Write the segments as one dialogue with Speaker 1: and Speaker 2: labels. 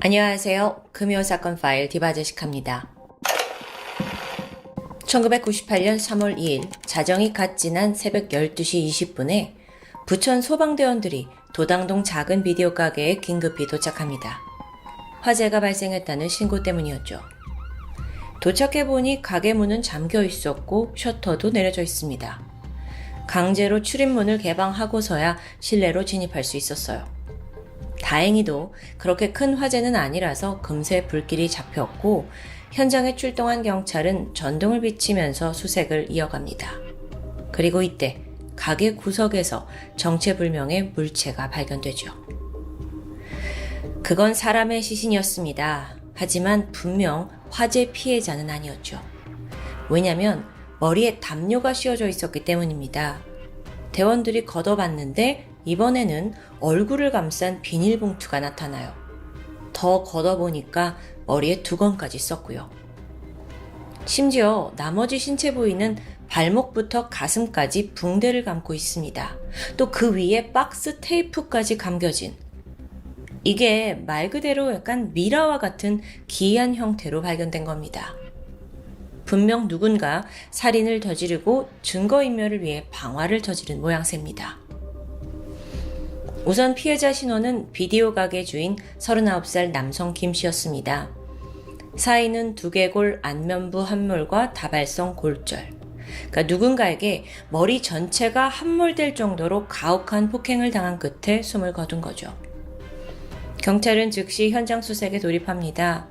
Speaker 1: 안녕하세요. 금요 사건 파일 디바제식합니다. 1998년 3월 2일 자정이 갓 지난 새벽 12시 20분에 부천 소방대원들이 도당동 작은 비디오 가게에 긴급히 도착합니다. 화재가 발생했다는 신고 때문이었죠. 도착해보니 가게 문은 잠겨 있었고 셔터도 내려져 있습니다. 강제로 출입문을 개방하고서야 실내로 진입할 수 있었어요. 다행히도 그렇게 큰 화재는 아니라서 금세 불길이 잡혔고 현장에 출동한 경찰은 전등을 비치면서 수색을 이어갑니다. 그리고 이때 가게 구석에서 정체불명의 물체가 발견되죠. 그건 사람의 시신이었습니다. 하지만 분명 화재 피해자는 아니었죠. 왜냐면 머리에 담요가 씌워져 있었기 때문입니다. 대원들이 걷어봤는데 이번에는 얼굴을 감싼 비닐봉투가 나타나요. 더 걷어보니까 머리에 두건까지 썼고요. 심지어 나머지 신체 부위는 발목부터 가슴까지 붕대를 감고 있습니다. 또 그 위에 박스 테이프까지 감겨진 이게 말 그대로 약간 미라와 같은 기이한 형태로 발견된 겁니다. 분명 누군가 살인을 저지르고 증거인멸을 위해 방화를 저지른 모양새입니다. 우선 피해자 신원은 비디오 가게 주인 39살 남성 김 씨였습니다. 사인은 두개골 안면부 함몰과 다발성 골절. 그러니까 누군가에게 머리 전체가 함몰될 정도로 가혹한 폭행을 당한 끝에 숨을 거둔 거죠. 경찰은 즉시 현장 수색에 돌입합니다.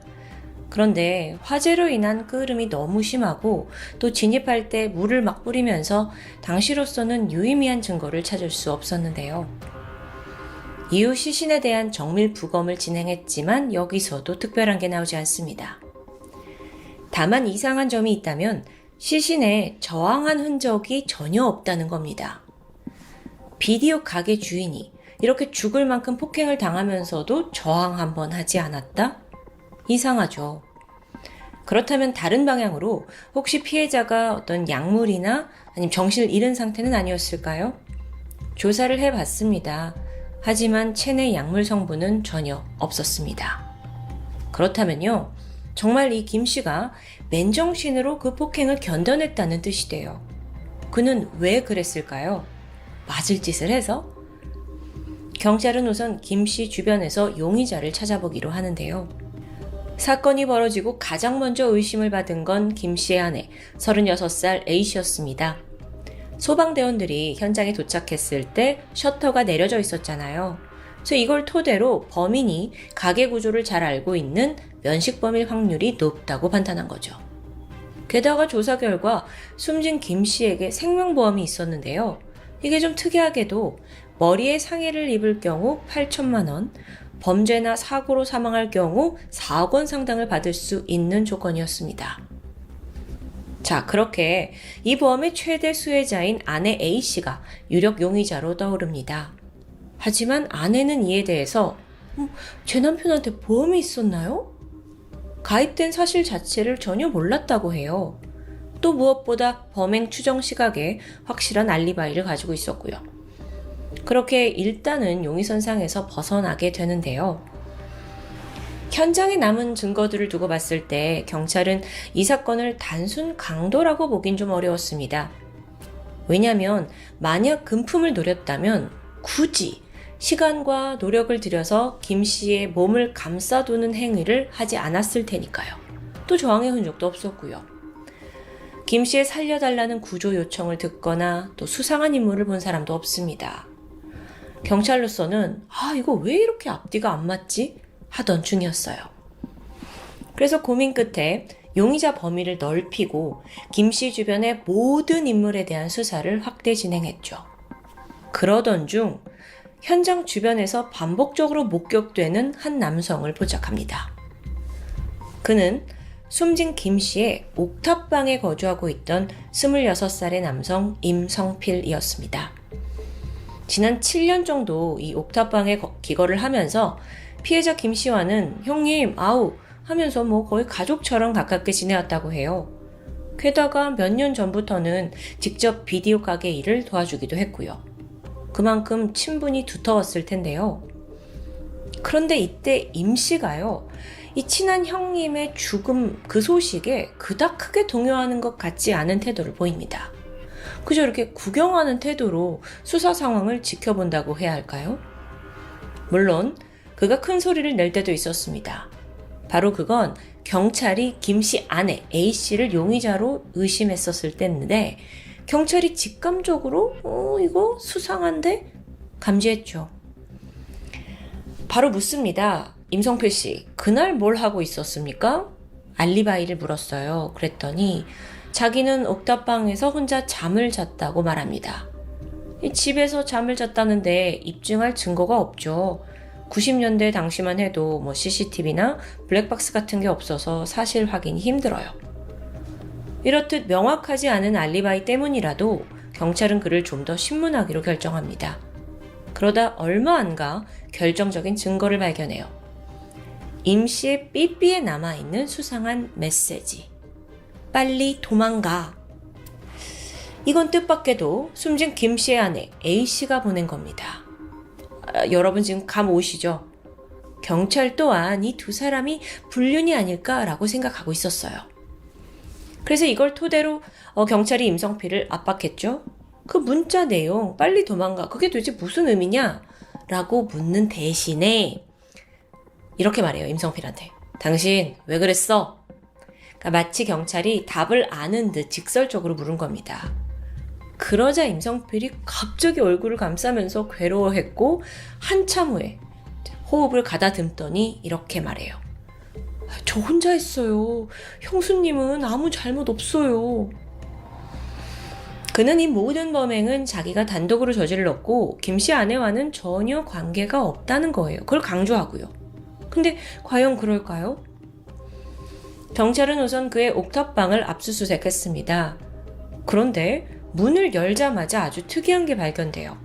Speaker 1: 그런데 화재로 인한 끄름이 너무 심하고 또 진입할 때 물을 막 뿌리면서 당시로서는 유의미한 증거를 찾을 수 없었는데요. 이후 시신에 대한 정밀 부검을 진행했지만 여기서도 특별한 게 나오지 않습니다. 다만 이상한 점이 있다면 시신에 저항한 흔적이 전혀 없다는 겁니다. 비디오 가게 주인이 이렇게 죽을 만큼 폭행을 당하면서도 저항 한번 하지 않았다? 이상하죠. 그렇다면 다른 방향으로 혹시 피해자가 어떤 약물이나 아니면 정신을 잃은 상태는 아니었을까요? 조사를 해봤습니다. 하지만 체내 약물 성분은 전혀 없었습니다. 그렇다면요, 정말 이 김 씨가 맨정신으로 그 폭행을 견뎌냈다는 뜻이 돼요. 그는 왜 그랬을까요? 맞을 짓을 해서? 경찰은 우선 김씨 주변에서 용의자를 찾아보기로 하는데요. 사건이 벌어지고 가장 먼저 의심을 받은 건 김 씨의 아내, 36살 A씨였습니다. 소방대원들이 현장에 도착했을 때 셔터가 내려져 있었잖아요. 그래서 이걸 토대로 범인이 가게 구조를 잘 알고 있는 면식범일 확률이 높다고 판단한 거죠. 게다가 조사 결과 숨진 김 씨에게 생명보험이 있었는데요. 이게 좀 특이하게도 머리에 상해를 입을 경우 8천만 원, 범죄나 사고로 사망할 경우 4억 원 상당을 받을 수 있는 조건이었습니다. 자, 그렇게 이 보험의 최대 수혜자인 아내 A씨가 유력 용의자로 떠오릅니다. 하지만 아내는 이에 대해서 음, 제 남편한테 보험이 있었나요? 가입된 사실 자체를 전혀 몰랐다고 해요. 또 무엇보다 범행 추정 시각에 확실한 알리바이를 가지고 있었고요. 그렇게 일단은 용의선상에서 벗어나게 되는데요. 현장에 남은 증거들을 두고 봤을 때 경찰은 이 사건을 단순 강도라고 보긴 좀 어려웠습니다. 왜냐하면 만약 금품을 노렸다면 굳이 시간과 노력을 들여서 김 씨의 몸을 감싸두는 행위를 하지 않았을 테니까요. 또 저항의 흔적도 없었고요. 김 씨의 살려달라는 구조 요청을 듣거나 또 수상한 인물을 본 사람도 없습니다. 경찰로서는 아, 이거 왜 이렇게 앞뒤가 안 맞지? 하던 중이었어요. 그래서 고민 끝에 용의자 범위를 넓히고 김 씨 주변의 모든 인물에 대한 수사를 확대 진행했죠. 그러던 중 현장 주변에서 반복적으로 목격되는 한 남성을 포착합니다. 그는 숨진 김 씨의 옥탑방에 거주하고 있던 26살의 남성 임성필이었습니다. 지난 7년 정도 이 옥탑방에 기거를 하면서 피해자 김 씨와는 형님, 아우 하면서 뭐 거의 가족처럼 가깝게 지내왔다고 해요. 게다가 몇 년 전부터는 직접 비디오 가게 일을 도와주기도 했고요. 그만큼 친분이 두터웠을 텐데요. 그런데 이때 임 씨가요, 이 친한 형님의 죽음 그 소식에 그닥 크게 동요하는 것 같지 않은 태도를 보입니다. 그저 이렇게 구경하는 태도로 수사 상황을 지켜본다고 해야 할까요? 물론 그가 큰 소리를 낼 때도 있었습니다. 바로 그건 경찰이 김 씨 아내 A 씨를 용의자로 의심했었을 때인데 경찰이 직감적으로 어 이거 수상한데 감지했죠. 바로 묻습니다. 임성필 씨, 그날 뭘 하고 있었습니까? 알리바이를 물었어요. 그랬더니 자기는 옥탑방에서 혼자 잠을 잤다고 말합니다. 이 집에서 잠을 잤다는데 입증할 증거가 없죠. 90년대 당시만 해도 뭐 CCTV나 블랙박스 같은 게 없어서 사실 확인이 힘들어요. 이렇듯 명확하지 않은 알리바이 때문이라도 경찰은 그를 좀 더 신문하기로 결정합니다. 그러다 얼마 안 가 결정적인 증거를 발견해요. 임 씨의 삐삐에 남아있는 수상한 메시지. 빨리 도망가. 이건 뜻밖에도 숨진 김 씨의 아내 A 씨가 보낸 겁니다. 아, 여러분 지금 감 오시죠? 경찰 또한 이 두 사람이 불륜이 아닐까라고 생각하고 있었어요. 그래서 이걸 토대로 어, 경찰이 임성필을 압박했죠. 그 문자 내용 빨리 도망가 그게 도대체 무슨 의미냐? 라고 묻는 대신에 이렇게 말해요 임성필한테 당신 왜 그랬어? 그러니까 마치 경찰이 답을 아는 듯 직설적으로 물은 겁니다. 그러자 임성필이 갑자기 얼굴을 감싸면서 괴로워했고 한참 후에 호흡을 가다듬더니 이렇게 말해요. 저 혼자 했어요. 형수님은 아무 잘못 없어요. 그는 이 모든 범행은 자기가 단독으로 저질렀고 김씨 아내와는 전혀 관계가 없다는 거예요. 그걸 강조하고요. 근데 과연 그럴까요? 경찰은 우선 그의 옥탑방을 압수수색했습니다. 그런데 문을 열자마자 아주 특이한 게 발견돼요.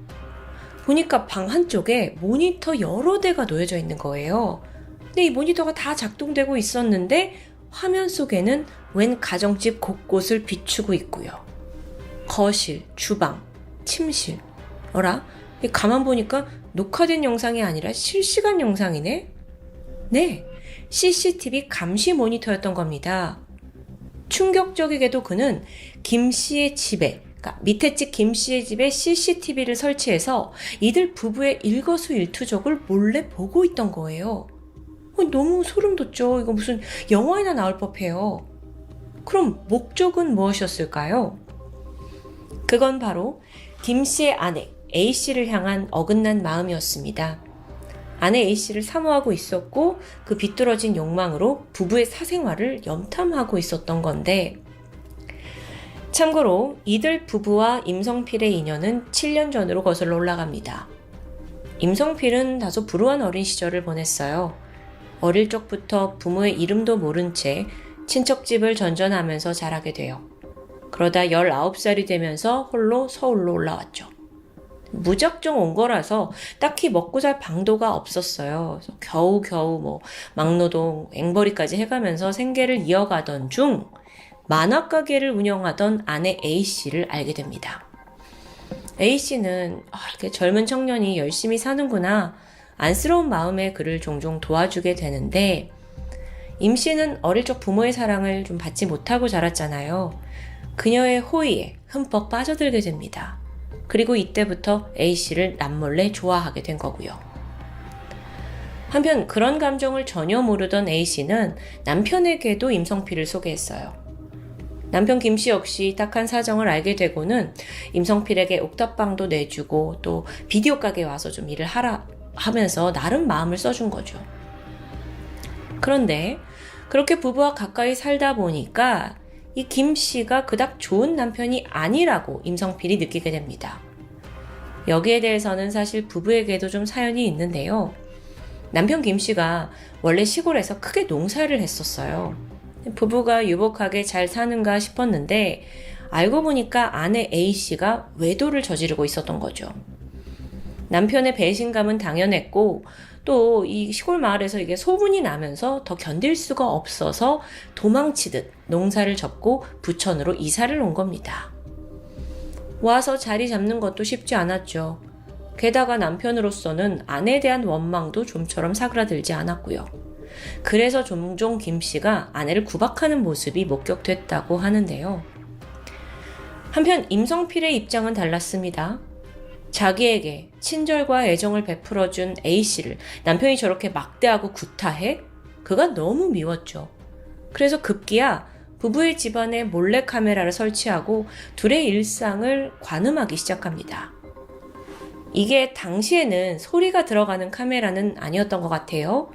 Speaker 1: 보니까 방 한쪽에 모니터 여러 대가 놓여져 있는 거예요. 근데 이 모니터가 다 작동되고 있었는데 화면 속에는 웬 가정집 곳곳을 비추고 있고요. 거실, 주방, 침실. 어라? 가만 보니까 녹화된 영상이 아니라 실시간 영상이네? 네, CCTV 감시 모니터였던 겁니다. 충격적이게도 그는 김 씨의 집에, 그러니까 밑에 집김 씨의 집에 CCTV를 설치해서 이들 부부의 일거수일투족을 몰래 보고 있던 거예요. 너무 소름 돋죠? 이거 무슨 영화에나 나올 법해요. 그럼 목적은 무엇이었을까요? 그건 바로 김 씨의 아내 A 씨를 향한 어긋난 마음이었습니다. 아내 A 씨를 사모하고 있었고 그 비뚤어진 욕망으로 부부의 사생활을 염탐하고 있었던 건데 참고로 이들 부부와 임성필의 인연은 7년 전으로 거슬러 올라갑니다. 임성필은 다소 불우한 어린 시절을 보냈어요. 어릴 적부터 부모의 이름도 모른 채 친척집을 전전하면서 자라게 돼요. 그러다 19살이 되면서 홀로 서울로 올라왔죠. 무작정 온 거라서 딱히 먹고 살 방도가 없었어요. 겨우겨우 뭐 막노동, 앵벌이까지 해가면서 생계를 이어가던 중 만화 가게를 운영하던 아내 A씨를 알게 됩니다. A씨는 아, 이렇게 젊은 청년이 열심히 사는구나 안쓰러운 마음에 그를 종종 도와주게 되는데 임 씨는 어릴 적 부모의 사랑을 좀 받지 못하고 자랐잖아요. 그녀의 호의에 흠뻑 빠져들게 됩니다. 그리고 이때부터 A씨를 남몰래 좋아하게 된 거고요. 한편 그런 감정을 전혀 모르던 A씨는 남편에게도 임성필을 소개했어요. 남편 김 씨 역시 딱한 사정을 알게 되고는 임성필에게 옥탑방도 내주고 또 비디오 가게 와서 좀 일을 하라 하면서 나름 마음을 써준 거죠. 그런데 그렇게 부부와 가까이 살다 보니까 이 김 씨가 그닥 좋은 남편이 아니라고 임성필이 느끼게 됩니다. 여기에 대해서는 사실 부부에게도 좀 사연이 있는데요. 남편 김 씨가 원래 시골에서 크게 농사를 했었어요. 부부가 유복하게 잘 사는가 싶었는데 알고 보니까 아내 A 씨가 외도를 저지르고 있었던 거죠. 남편의 배신감은 당연했고 또 이 시골 마을에서 이게 소문이 나면서 더 견딜 수가 없어서 도망치듯 농사를 접고 부천으로 이사를 온 겁니다. 와서 자리 잡는 것도 쉽지 않았죠. 게다가 남편으로서는 아내에 대한 원망도 좀처럼 사그라들지 않았고요. 그래서 종종 김 씨가 아내를 구박하는 모습이 목격됐다고 하는데요. 한편 임성필의 입장은 달랐습니다. 자기에게 친절과 애정을 베풀어준 A 씨를 남편이 저렇게 막대하고 구타해? 그가 너무 미웠죠. 그래서 급기야 부부의 집안에 몰래 카메라를 설치하고 둘의 일상을 관음하기 시작합니다. 이게 당시에는 소리가 들어가는 카메라는 아니었던 것 같아요.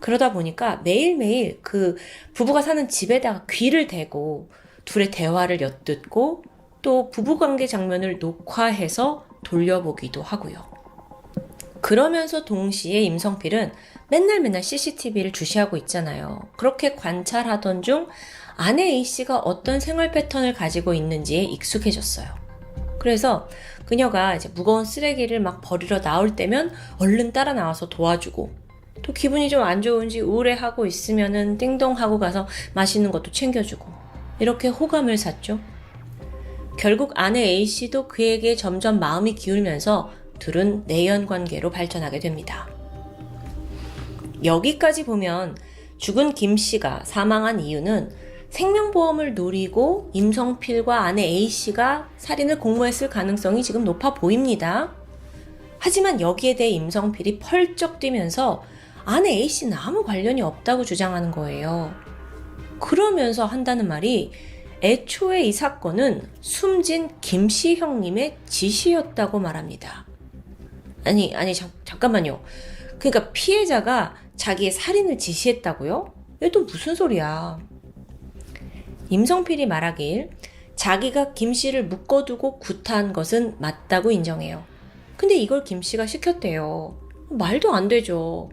Speaker 1: 그러다 보니까 매일매일 그 부부가 사는 집에다가 귀를 대고 둘의 대화를 엿듣고 또 부부관계 장면을 녹화해서 돌려보기도 하고요. 그러면서 동시에 임성필은 맨날 맨날 CCTV를 주시하고 있잖아요. 그렇게 관찰하던 중 아내 A씨가 어떤 생활 패턴을 가지고 있는지에 익숙해졌어요. 그래서 그녀가 이제 무거운 쓰레기를 막 버리러 나올 때면 얼른 따라 나와서 도와주고 또 기분이 좀 안 좋은지 우울해하고 있으면은 띵동하고 가서 맛있는 것도 챙겨주고 이렇게 호감을 샀죠. 결국 아내 A씨도 그에게 점점 마음이 기울면서 둘은 내연 관계로 발전하게 됩니다. 여기까지 보면 죽은 김 씨가 사망한 이유는 생명보험을 노리고 임성필과 아내 A씨가 살인을 공모했을 가능성이 지금 높아 보입니다. 하지만 여기에 대해 임성필이 펄쩍 뛰면서 아내 A씨는 아무 관련이 없다고 주장하는 거예요. 그러면서 한다는 말이 애초에 이 사건은 숨진 김씨 형님의 지시였다고 말합니다. 아니, 아니, 잠, 잠깐만요. 그러니까 피해자가 자기의 살인을 지시했다고요? 이게 또 무슨 소리야? 임성필이 말하길 자기가 김 씨를 묶어두고 구타한 것은 맞다고 인정해요. 근데 이걸 김 씨가 시켰대요. 말도 안 되죠.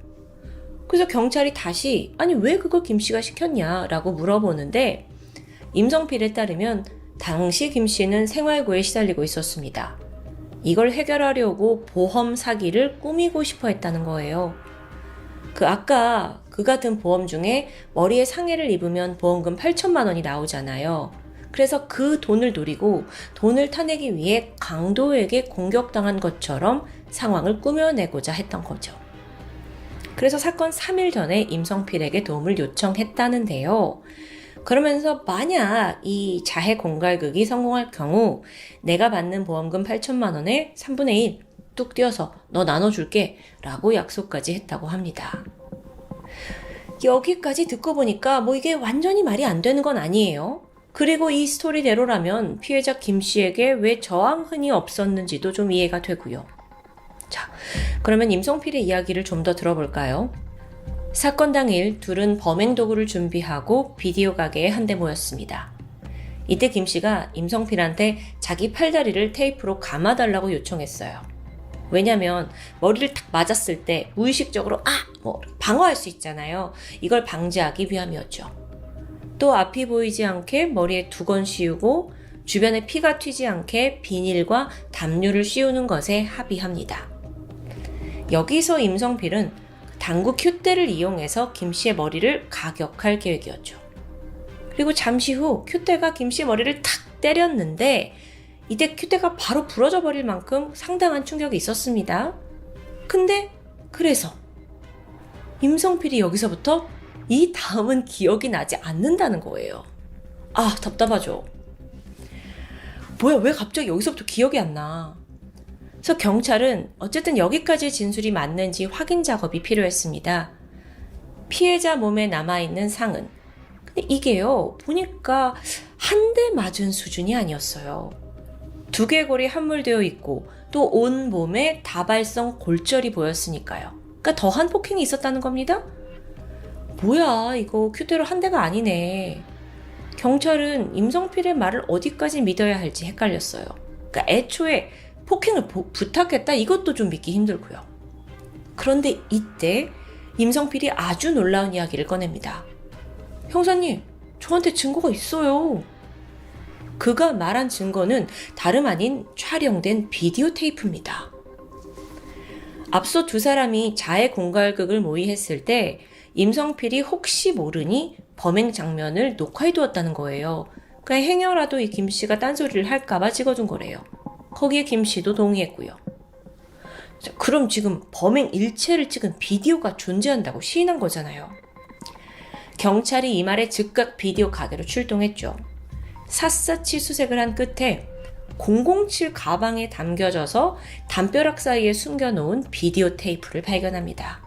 Speaker 1: 그래서 경찰이 다시 아니 왜 그걸 김 씨가 시켰냐라고 물어보는데 임성필에 따르면 당시 김 씨는 생활고에 시달리고 있었습니다. 이걸 해결하려고 보험 사기를 꾸미고 싶어 했다는 거예요. 그 아까 그 같은 보험 중에 머리에 상해를 입으면 보험금 8천만 원이 나오잖아요. 그래서 그 돈을 노리고 돈을 타내기 위해 강도에게 공격당한 것처럼 상황을 꾸며내고자 했던 거죠. 그래서 사건 3일 전에 임성필에게 도움을 요청했다는데요. 그러면서 만약 이 자해 공갈극이 성공할 경우 내가 받는 보험금 8천만 원에 3분의 1 뚝 띄어서 너 나눠줄게 라고 약속까지 했다고 합니다. 여기까지 듣고 보니까 뭐 이게 완전히 말이 안 되는 건 아니에요. 그리고 이 스토리대로라면 피해자 김 씨에게 왜 저항흔이 없었는지도 좀 이해가 되고요. 자, 그러면 임성필의 이야기를 좀 더 들어볼까요? 사건 당일 둘은 범행 도구를 준비하고 비디오 가게에 한데 모였습니다. 이때 김 씨가 임성필한테 자기 팔다리를 테이프로 감아달라고 요청했어요. 왜냐면 머리를 탁 맞았을 때 무의식적으로 아! 뭐 방어할 수 있잖아요. 이걸 방지하기 위함이었죠. 또 앞이 보이지 않게 머리에 두건 씌우고 주변에 피가 튀지 않게 비닐과 담요를 씌우는 것에 합의합니다. 여기서 임성필은 당구 큐대를 이용해서 김 씨의 머리를 가격할 계획이었죠. 그리고 잠시 후 큐대가 김 씨의 머리를 탁 때렸는데 이때 큐대가 바로 부러져 버릴 만큼 상당한 충격이 있었습니다. 근데 그래서 임성필이 여기서부터 이 다음은 기억이 나지 않는다는 거예요. 아, 답답하죠. 뭐야, 왜 갑자기 여기서부터 기억이 안 나? 그래서 경찰은 어쨌든 여기까지 진술이 맞는지 확인 작업이 필요했습니다. 피해자 몸에 남아있는 상은. 근데 이게요, 보니까 한 대 맞은 수준이 아니었어요. 두개골이 함몰되어 있고 또 온 몸에 다발성 골절이 보였으니까요. 그러니까 더한 폭행이 있었다는 겁니다. 뭐야, 이거 큐대로 한 대가 아니네. 경찰은 임성필의 말을 어디까지 믿어야 할지 헷갈렸어요. 그러니까 애초에 폭행을 보, 부탁했다 이것도 좀 믿기 힘들고요. 그런데 이때 임성필이 아주 놀라운 이야기를 꺼냅니다. 형사님, 저한테 증거가 있어요. 그가 말한 증거는 다름 아닌 촬영된 비디오 테이프입니다. 앞서 두 사람이 자해 공갈극을 모의했을 때 임성필이 혹시 모르니 범행 장면을 녹화해 두었다는 거예요. 그러니까 행여라도 이 김 씨가 딴소리를 할까봐 찍어둔 거래요. 거기에 김 씨도 동의했고요. 자, 그럼 지금 범행 일체를 찍은 비디오가 존재한다고 시인한 거잖아요. 경찰이 이 말에 즉각 비디오 가게로 출동했죠. 샅샅이 수색을 한 끝에 007 가방에 담겨져서 담벼락 사이에 숨겨놓은 비디오 테이프를 발견합니다.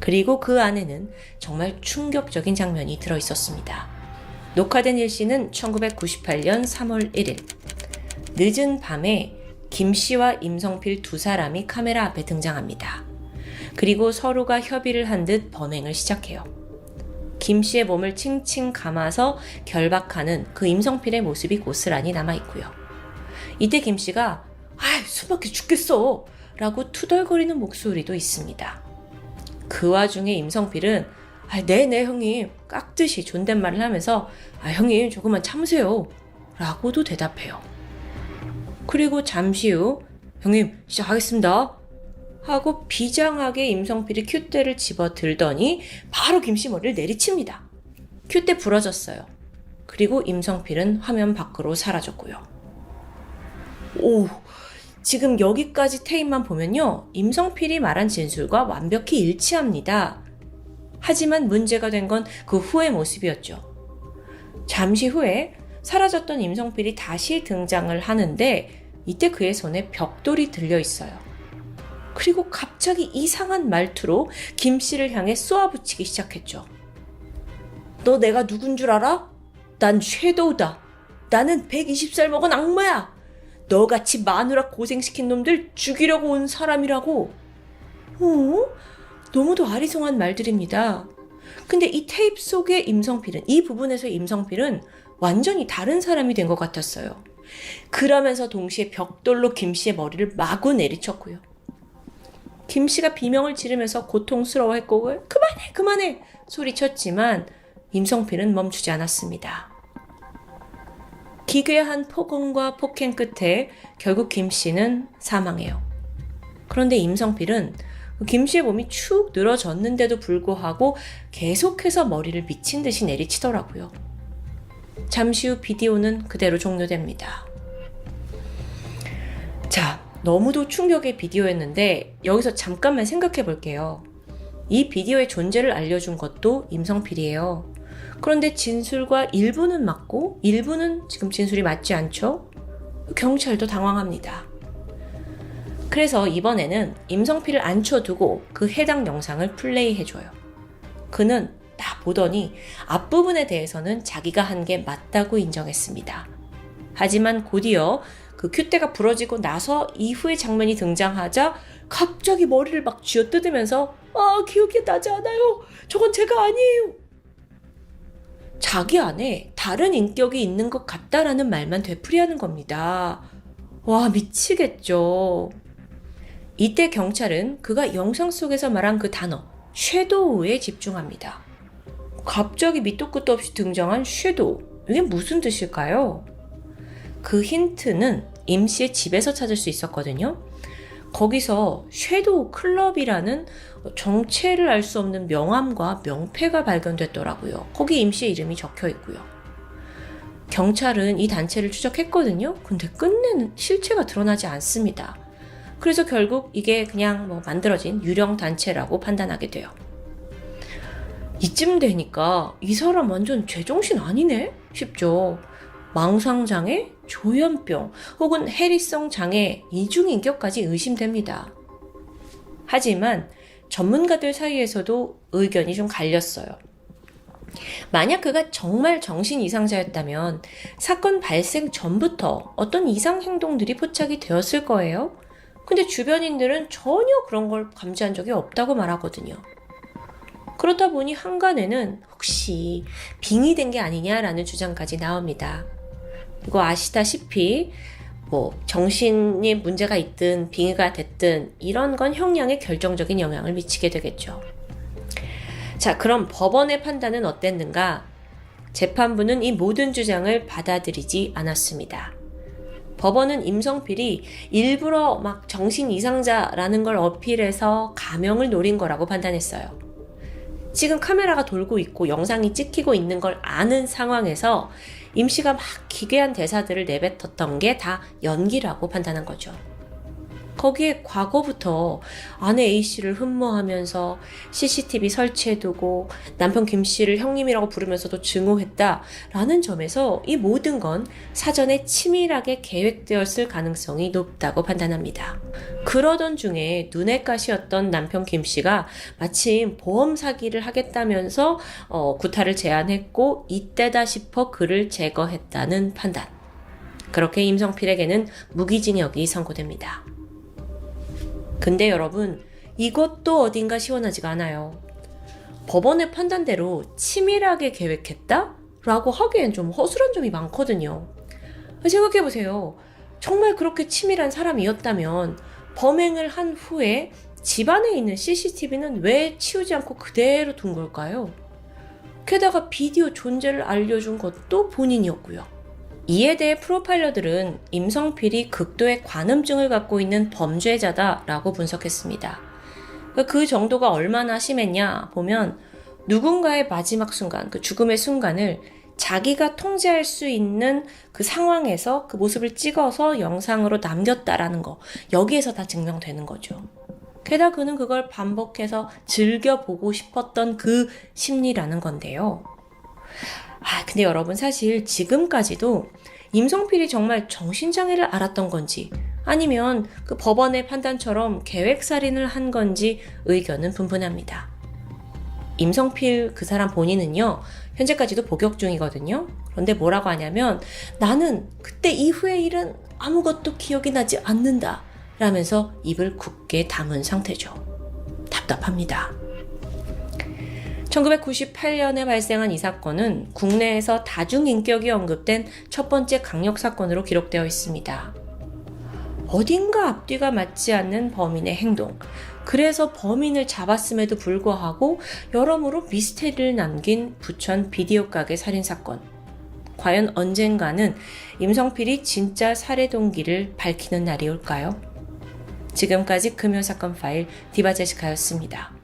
Speaker 1: 그리고 그 안에는 정말 충격적인 장면이 들어 있었습니다. 녹화된 일시는 1998년 3월 1일. 늦은 밤에 김 씨와 임성필 두 사람이 카메라 앞에 등장합니다. 그리고 서로가 협의를 한 듯 범행을 시작해요. 김 씨의 몸을 칭칭 감아서 결박하는 그 임성필의 모습이 고스란히 남아있고요. 이때 김 씨가 아, 숨막혀 죽겠어! 라고 투덜거리는 목소리도 있습니다. 그 와중에 임성필은 아, 네네 형님 깍듯이 존댓말을 하면서 아, 형님 조금만 참으세요 라고도 대답해요. 그리고 잠시 후 형님 시작하겠습니다 하고 비장하게 임성필이 큐대를 집어 들더니 바로 김씨 머리를 내리칩니다. 큐대 부러졌어요. 그리고 임성필은 화면 밖으로 사라졌고요. 오, 지금 여기까지 테이프만 보면요. 임성필이 말한 진술과 완벽히 일치합니다. 하지만 문제가 된 건 그 후의 모습이었죠. 잠시 후에 사라졌던 임성필이 다시 등장을 하는데 이때 그의 손에 벽돌이 들려 있어요. 그리고 갑자기 이상한 말투로 김 씨를 향해 쏘아붙이기 시작했죠. 너 내가 누군 줄 알아? 난 섀도우다. 나는 120살 먹은 악마야. 너같이 마누라 고생시킨 놈들 죽이려고 온 사람이라고. 어? 너무도 아리송한 말들입니다. 근데 이 테이프 속의 임성필은, 이 부분에서 임성필은 완전히 다른 사람이 된 것 같았어요. 그러면서 동시에 벽돌로 김 씨의 머리를 마구 내리쳤고요. 김 씨가 비명을 지르면서 고통스러워했고, 그만해, 그만해! 소리쳤지만 임성필은 멈추지 않았습니다. 기괴한 폭언과 폭행 끝에 결국 김 씨는 사망해요. 그런데 임성필은 김 씨의 몸이 축 늘어졌는데도 불구하고 계속해서 머리를 미친 듯이 내리치더라고요. 잠시 후 비디오는 그대로 종료됩니다. 자, 너무도 충격의 비디오였는데 여기서 잠깐만 생각해 볼게요. 이 비디오의 존재를 알려준 것도 임성필이에요. 그런데 진술과 일부는 맞고 일부는 지금 진술이 맞지 않죠? 경찰도 당황합니다. 그래서 이번에는 임성필을 앉혀두고 그 해당 영상을 플레이해줘요. 그는 다 보더니 앞부분에 대해서는 자기가 한 게 맞다고 인정했습니다. 하지만 곧이어 그 큐대가 부러지고 나서 이후의 장면이 등장하자 갑자기 머리를 막 쥐어뜯으면서 아 기억이 나지 않아요. 저건 제가 아니에요. 자기 안에 다른 인격이 있는 것 같다라는 말만 되풀이하는 겁니다. 와, 미치겠죠. 이때 경찰은 그가 영상 속에서 말한 그 단어, 섀도우에 집중합니다. 갑자기 밑도 끝도 없이 등장한 섀도우. 이게 무슨 뜻일까요? 그 힌트는 임 씨의 집에서 찾을 수 있었거든요. 거기서 섀도우 클럽이라는 정체를 알 수 없는 명함과 명패가 발견됐더라고요. 거기 임 씨의 이름이 적혀 있고요. 경찰은 이 단체를 추적했거든요. 근데 끝내는 실체가 드러나지 않습니다. 그래서 결국 이게 그냥 뭐 만들어진 유령 단체라고 판단하게 돼요. 이쯤 되니까 이 사람 완전 제정신 아니네? 싶죠. 망상장애, 조현병 혹은 해리성 장애, 이중인격까지 의심됩니다. 하지만 전문가들 사이에서도 의견이 좀 갈렸어요. 만약 그가 정말 정신 이상자였다면 사건 발생 전부터 어떤 이상 행동들이 포착이 되었을 거예요. 근데 주변인들은 전혀 그런 걸 감지한 적이 없다고 말하거든요. 그렇다 보니 한간에는 혹시 빙의된 게 아니냐라는 주장까지 나옵니다. 이거 아시다시피 뭐 정신이 문제가 있든 빙의가 됐든 이런 건 형량에 결정적인 영향을 미치게 되겠죠. 자, 그럼 법원의 판단은 어땠는가? 재판부는 이 모든 주장을 받아들이지 않았습니다. 법원은 임성필이 일부러 막 정신 이상자라는 걸 어필해서 가명을 노린 거라고 판단했어요. 지금 카메라가 돌고 있고 영상이 찍히고 있는 걸 아는 상황에서 임 씨가 막 기괴한 대사들을 내뱉었던 게 다 연기라고 판단한 거죠. 거기에 과거부터 아내 A씨를 흠모하면서 CCTV 설치해두고 남편 김씨를 형님이라고 부르면서도 증오했다라는 점에서 이 모든 건 사전에 치밀하게 계획되었을 가능성이 높다고 판단합니다. 그러던 중에 눈엣 가시였던 남편 김씨가 마침 보험 사기를 하겠다면서 어, 구타를 제안했고 이때다 싶어 그를 제거했다는 판단. 그렇게 임성필에게는 무기징역이 선고됩니다. 근데 여러분, 이것도 어딘가 시원하지가 않아요. 법원의 판단대로 치밀하게 계획했다? 라고 하기엔 좀 허술한 점이 많거든요. 생각해보세요. 정말 그렇게 치밀한 사람이었다면 범행을 한 후에 집 안에 있는 CCTV는 왜 치우지 않고 그대로 둔 걸까요? 게다가 비디오 존재를 알려준 것도 본인이었고요. 이에 대해 프로파일러들은 임성필이 극도의 관음증을 갖고 있는 범죄자다라고 분석했습니다. 그 정도가 얼마나 심했냐 보면 누군가의 마지막 순간, 그 죽음의 순간을 자기가 통제할 수 있는 그 상황에서 그 모습을 찍어서 영상으로 남겼다라는 거, 여기에서 다 증명되는 거죠. 게다가 그는 그걸 반복해서 즐겨보고 싶었던 그 심리라는 건데요. 아, 근데 여러분 사실 지금까지도 임성필이 정말 정신장애를 앓았던 건지 아니면 그 법원의 판단처럼 계획살인을 한 건지 의견은 분분합니다. 임성필 그 사람 본인은요, 현재까지도 복역 중이거든요. 그런데 뭐라고 하냐면 나는 그때 이후의 일은 아무것도 기억이 나지 않는다. 라면서 입을 굳게 담은 상태죠. 답답합니다. 1998년에 발생한 이 사건은 국내에서 다중인격이 언급된 첫 번째 강력 사건으로 기록되어 있습니다. 어딘가 앞뒤가 맞지 않는 범인의 행동. 그래서 범인을 잡았음에도 불구하고 여러모로 미스테리를 남긴 부천 비디오 가게 살인 사건. 과연 언젠가는 임성필이 진짜 살해 동기를 밝히는 날이 올까요? 지금까지 금요 사건 파일 디바제시카였습니다.